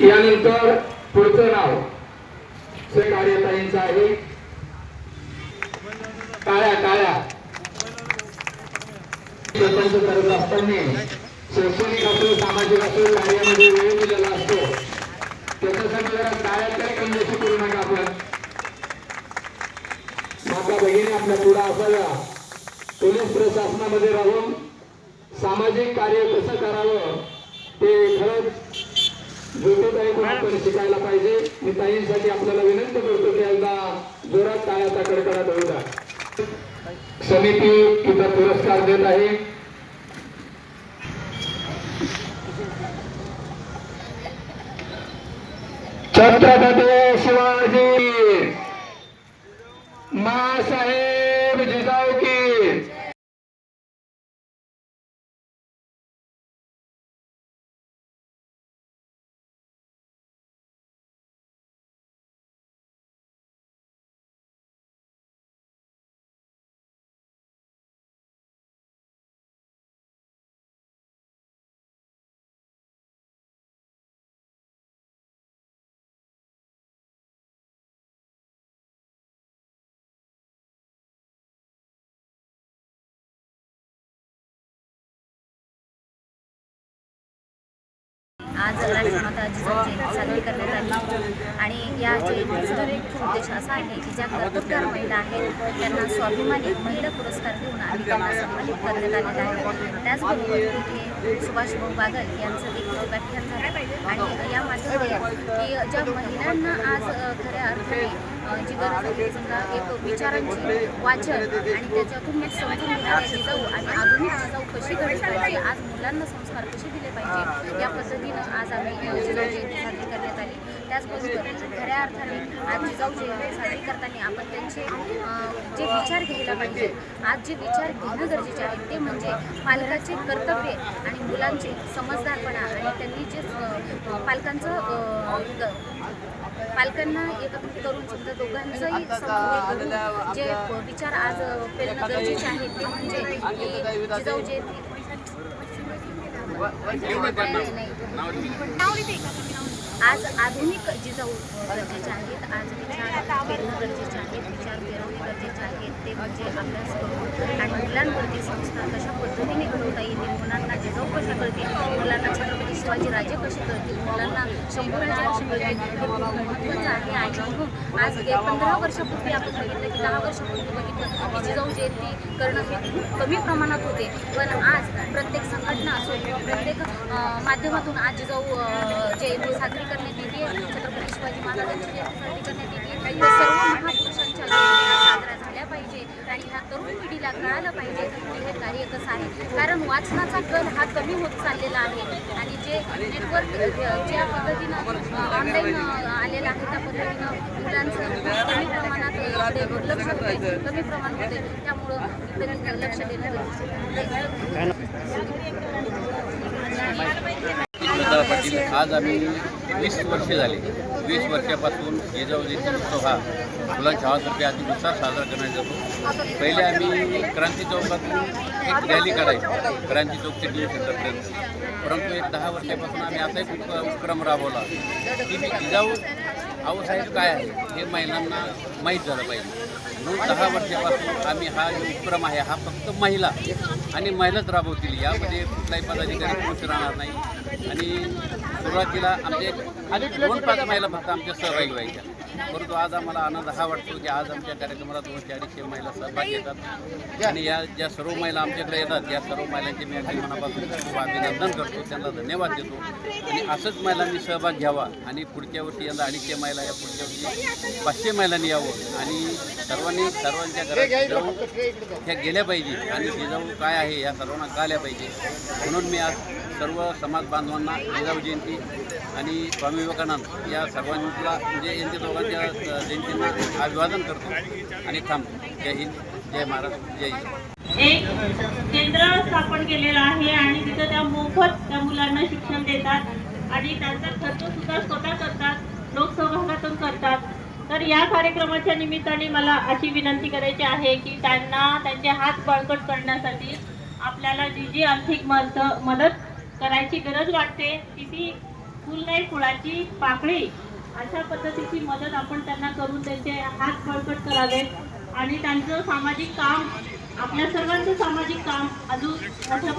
यानंतर पुढचं नाव. सहकार्यताईंचं आहे. काळ्या काळ्या. सरपंच करत असताना शैक्षणिक असो सामाजिक असो कार्यामध्ये वेळ दिलेला असतो. त्याच्यासाठी जरा काळ्यात काही कंजूसी करू नका आपण. माता भगिनी आपल्या पुढे असाव्या. पोलीस प्रशासनामध्ये राहून सामाजिक कार्य कसं करावं ते खरंच ज्योतिताईकडून आपण शिकायला पाहिजे मी ताईंसाठी आपल्याला विनंती करतो की एकदा जोरात टाळ्याचा कडकडा होऊ द्या समिती तिचा पुरस्कार देत आहे. छत्रपती शिवाजी मासाहेब आज राष्ट्रमाता जिजाऊ जयंती साजरी करण्यात आली आणि या जयंतीचा मुख्य उद्देश असा आहे की ज्या कर्तबगार महिला आहेत त्यांना स्वाभिमानी महिला पुरस्कार देऊन आम्ही त्यांना सन्मानित करण्यात आलेला आहे. त्याचबरोबर तिथे सुभाष भाऊ बागल यांचं देखील व्याख्यान झालं. आणि या माध्यमातून की ज्या महिलांना आज खऱ्या अर्थाने जी गरज आहे समजा एक विचारांची वाचन आणि त्याच्यातून एक समजून घेणाऱ्या जिजाऊ आणि आधुनिक जिजाऊ कशी घडली पाहिजे आज मुलांना संस्कार कसे दिले पाहिजे या पद्धतीनं आज आम्ही अ, जिजाऊ जयंती साजरी करण्यात आली. त्याचबरोबर खऱ्या अर्थाने आज जिजाऊ जयंती साजरी करताना आपण त्यांचे जे विचार घ्यायला पाहिजे आज जे विचार घेणं गरजेचे आहे ते म्हणजे पालकाचे कर्तव्य आणि मुलांचे समजदारपणा आणि त्यांनी जे पालकांचं पालकांना एकत्रित करून समजा दोघांचंही समन्वय जे विचार आज पेरणं गरजेचे आहे ते म्हणजे जिजाऊ जयंती. आज आधुनिक जिजाऊ गरजेचे आहेत आज विचार पेरणं गरजेचे आहेत विचार पेरवणे गरजेचे आहेत ते म्हणजे अभ्यास करून आणि मुलांवरती संस्कार कशा पद्धतीने घडवता येतील मुलांना जिजाऊ कशा करतील मुलांना छत्रपती शिवाजी राजे कसे करतील? मुलांना शंभूराजे कसे मिळतील हे खूप महत्त्वाचं आहे. आणि म्हणून आज एक पंधरा वर्षापूर्वी आपण बघितलं की दहा वर्षापूर्वी बघितलं की जिजाऊ जयंती करणं हे खूप कमी प्रमाणात होते. पण आज प्रत्येक संघटना असो किंवा प्रत्येक माध्यमातून आज जिजाऊ जयंती साजरी करण्यात येते. छत्रपती शिवाजी महाराजांची जयंती साजरी करण्यात येते. सर्व महापुरुषांच्या जयंत्या साजऱ्या झाल्या पाहिजे आणि ह्या पिढीला कळालं पाहिजे की हे कार्य कसं आहे. कारण वाचनाचा कल हा कमी होत चाललेला आहे. आणि जे नेटवर्क ज्या पद्धतीनं ऑनलाईन आलेलं आहे त्या पद्धतीनं मुलांचं कमी प्रमाणात दुर्लक्ष होते कमी प्रमाण होते त्यामुळं लक्ष देणं गरजेचं पाटील आज आम्ही वीस वर्षे झाले. वीस वर्षापासून येजावजीचा उत्सव हा मुलांच्या हवातर्फे अति उत्साह साजरा करण्यात येतो. पहिले आम्ही क्रांती चौकातून एक रॅली काढायची. क्रांती चौक ते न्यू सेंटरपर्यंत परंतु एक दहा वर्षापासून आम्ही असा एक उपक्रम राबवला. की मी जिजाऊ आऊसाहेब काय आहे हे महिलांना माहीत झालं पाहिजे. म्हणून दहा वर्षापासून आम्ही हा जो उपक्रम आहे हा फक्त महिला आणि महिलाच राबवतील. यामध्ये कुठलाही पदाधिकारी पुरुष राहणार नाही. आणि सुरुवातीला आमचे आधी दोन पाच महिला फक्त आमच्या सहभागी व्हायच्या. परंतु आज आम्हाला आनंद हा वाटतो की आज आमच्या कार्यक्रमाला दोनशे अडीचशे महिला सहभागी येतात. आणि या ज्या सर्व महिला आमच्याकडे येतात या सर्व महिलांचे मी अगदी मनापासून खूप अभिनंदन करतो. त्यांना धन्यवाद देतो. आणि असंच महिलांनी सहभाग घ्यावा आणि पुढच्या वर्षी यंदा अडीचशे महिला या पुढच्या वर्षी पाचशे महिलांनी यावं. आणि सर्वांनी सर्वांच्या घरात जाऊन ह्या गेल्या पाहिजे. आणि जिजाऊ काय आहे या सर्वांना कळल्या पाहिजे. म्हणून मी आज सर्व समाज बांधवांना जिजाऊ जयंती आणि स्वामी विवेकानंद या सर्वांना म्हणजे यांच्या दोघांच्या जयंतींना अभिवादन करतो आणि थांबतो. जय हिंद जय महाराष्ट्र जय हिंद. एक केंद्र स्थापन केलेलं आहे आणि तिथं त्या मोफत त्या मुलांना शिक्षण देतात आणि त्यांचा खर्च सुद्धा स्वतः करतात लोकसहभागातून करतात. तर या कार्यक्रमाच्या निमित्ताने मला अशी विनंती करायची आहे की त्यांना त्यांचे हात बळकट करण्यासाठी आपल्याला जी जी आर्थिक मदत मदत करायची गरज वाटते की ती फुल नाही फुलाची पाकळी अशा पद्धतीची मदत आपण त्यांना करून त्यांचे हात बळकट करावेत आणि त्यांचं सामाजिक काम आपल्या सर्वांचं सामाजिक काम अजून मोठ्या